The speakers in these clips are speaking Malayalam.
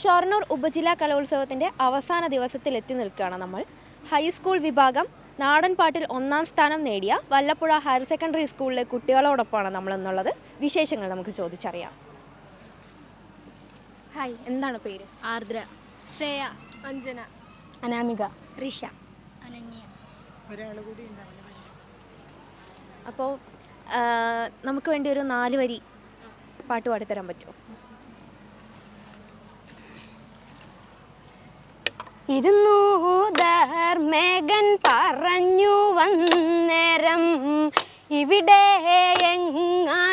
ഷൊർണൂർ ഉപജില്ലാ കലോത്സവത്തിന്റെ അവസാന ദിവസത്തിൽ എത്തി നിൽക്കുകയാണ് നമ്മൾ. ഹൈസ്കൂൾ വിഭാഗം നാടൻപാട്ടിൽ ഒന്നാം സ്ഥാനം നേടിയ വല്ലപ്പുഴ ഹയർ സെക്കൻഡറി സ്കൂളിലെ കുട്ടികളോടൊപ്പമാണ് നമ്മൾ എന്നുള്ളത്. വിശേഷങ്ങൾ നമുക്ക് ചോദിച്ചറിയാം. ഹായ് എന്താണ് പേര്? ആർദ്ര ശ്രേയ അഞ്ജന അനാമിക റിഷ. അനന്യ. അപ്പോൾ നമുക്ക് വേണ്ടി ഒരു നാല് വരി പാട്ട് പാടിത്തരാൻ പറ്റുമോ? ഇരുന്നു മേഘൻ പറഞ്ഞു വന്നേരം ഇവിടെ എങ്ങാനും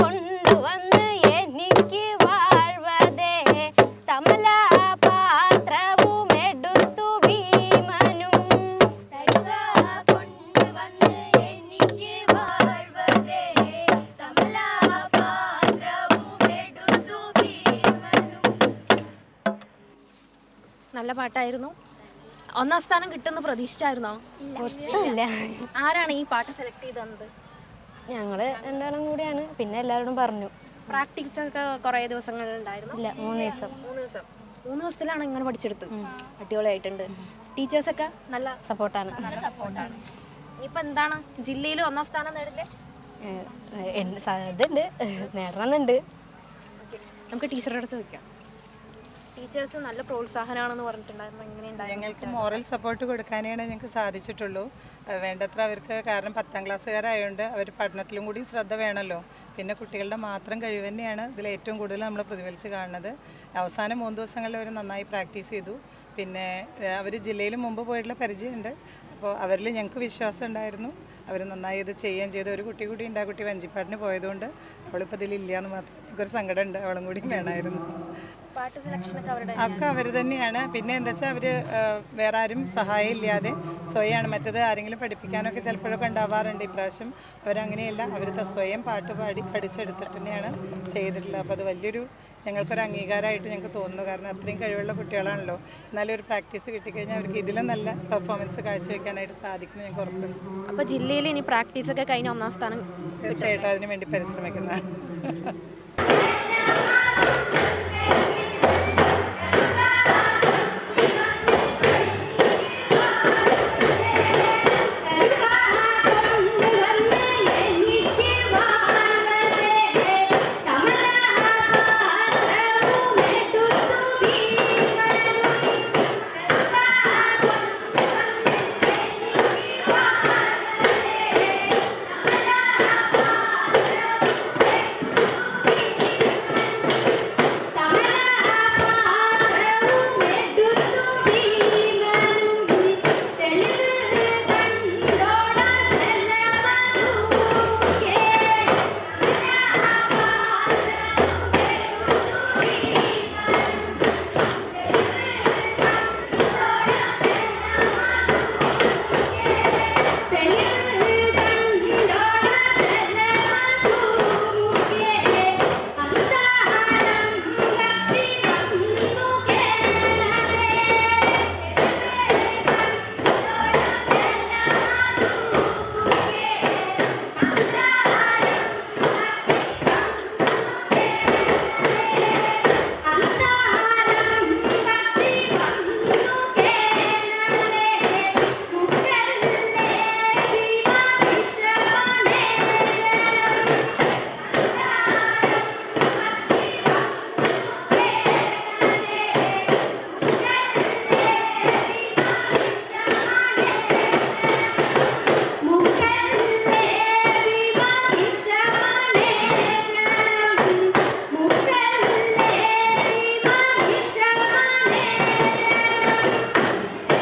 കൊണ്ടുവന്ന് എനിക്ക് വാഴ്വതേ. തമല പാത്രവും എടുത്തു ഭീമനും. കൊണ്ടുവന്ന് എനിക്ക് വാഴ്വതേ. തമല പാത്രവും എടുത്തു ഭീമനും. നല്ല പാട്ടായിരുന്നു. ഒന്നാം സ്ഥാനം കിട്ടുമെന്ന് പ്രതീക്ഷിച്ചായിരുന്നോ? ആരാണ് ഈ പാട്ട് സെലക്ട് ചെയ്ത് ഞങ്ങൾ രണ്ടാളും കൂടിയാണ്. പിന്നെ എല്ലാവരോടും പറഞ്ഞു. പ്രാക്ടീസ് ഒക്കെ കുറേ ദിവസങ്ങളുണ്ടായിരുന്നു ഇല്ല മൂന്ന് ദിവസം. മൂന്ന് ദിവസം. മൂന്ന് ദിവസത്തിലാണ് ഇങ്ങനെ പഠിച്ചെടുത്ത്. അടിപൊളിയായിട്ടുണ്ട്. ടീച്ചേഴ്സൊക്കെ നല്ല സപ്പോർട്ടാണ്. നല്ല സപ്പോർട്ടാണ്. ഇനിയിപ്പോൾ എന്താണ്? ജില്ലയിൽ ഒന്നാം സ്ഥാനം നേടില്ലേ? ഇതുണ്ട്. നേടണമെന്നുണ്ട് നമുക്ക് ടീച്ചറുടെ അടുത്ത് ചോദിക്കാം. ടീച്ചേഴ്സ് നല്ല പ്രോത്സാഹനമാണെന്ന് പറഞ്ഞിട്ടുണ്ടായിരുന്നു. ഞങ്ങൾക്ക് മോറൽ സപ്പോർട്ട് കൊടുക്കാനാണ് ഞങ്ങൾക്ക് സാധിച്ചിട്ടുള്ളൂ. വേണ്ടത്ര അവർക്ക് കാരണം പത്താം ക്ലാസ്സുകാരായതുകൊണ്ട് അവർ പഠനത്തിലും കൂടി ശ്രദ്ധ വേണമല്ലോ പിന്നെ കുട്ടികളുടെ മാത്രം കഴിവ് തന്നെയാണ് ഇതിൽ ഏറ്റവും കൂടുതൽ നമ്മൾ പ്രതിഫലിച്ച് കാണുന്നത്. അവസാനം മൂന്ന് ദിവസങ്ങളിൽ അവർ നന്നായി പ്രാക്ടീസ് ചെയ്തു. പിന്നെ അവർ ജില്ലയിൽ മുമ്പ് പോയിട്ടുള്ള പരിചയമുണ്ട്. അപ്പോൾ അവരിൽ ഞങ്ങൾക്ക് വിശ്വാസം ഉണ്ടായിരുന്നു. അവർ നന്നായി ഇത് ചെയ്യാൻ ചെയ്തു. ഒരു കുട്ടി കൂടി ഉണ്ട്. ആ കുട്ടി വഞ്ചിപ്പാട്ടിന് പോയതുകൊണ്ട് അവളിപ്പോൾ ഇതിലില്ല എന്ന് മാത്രം. ഞങ്ങൾക്കൊരു സങ്കടമുണ്ട്. അവളും കൂടി വേണമായിരുന്നു. ഒക്കെ അവർ തന്നെയാണ്. പിന്നെ എന്താ വെച്ചാൽ അവർ വേറെ ആരും സഹായം ഇല്ലാതെ സ്വയമാണ് മറ്റത് ആരെങ്കിലും പഠിപ്പിക്കാനൊക്കെ ചിലപ്പോഴൊക്കെ ഉണ്ടാവാറുണ്ട്. ഇപ്രാവശ്യം അവരങ്ങനെയല്ല. അവർ സ്വയം പാട്ട് പാടി പഠിച്ചെടുത്തിട്ട് തന്നെയാണ് ചെയ്തിട്ടുള്ളത്. അപ്പോൾ അത് വലിയൊരു ഞങ്ങൾക്കൊരു അംഗീകാരമായിട്ട് ഞങ്ങൾക്ക് തോന്നുന്നു. കാരണം അത്രയും കഴിവുള്ള കുട്ടികളാണല്ലോ. എന്നാലും ഒരു പ്രാക്ടീസ് കിട്ടിക്കഴിഞ്ഞാൽ അവർക്ക് ഇതിലും നല്ല പെർഫോമൻസ് കാഴ്ചവെക്കാനായിട്ട് സാധിക്കുന്നു ഞങ്ങൾക്ക് ഉറപ്പുണ്ട്. അപ്പോൾ ജില്ലയിൽ ഇനി പ്രാക്ടീസ് ഒക്കെ കഴിഞ്ഞ ഒന്നാം സ്ഥാനം തീർച്ചയായിട്ടും. അതിനു വേണ്ടി പരിശ്രമിക്കുന്നതാണ്.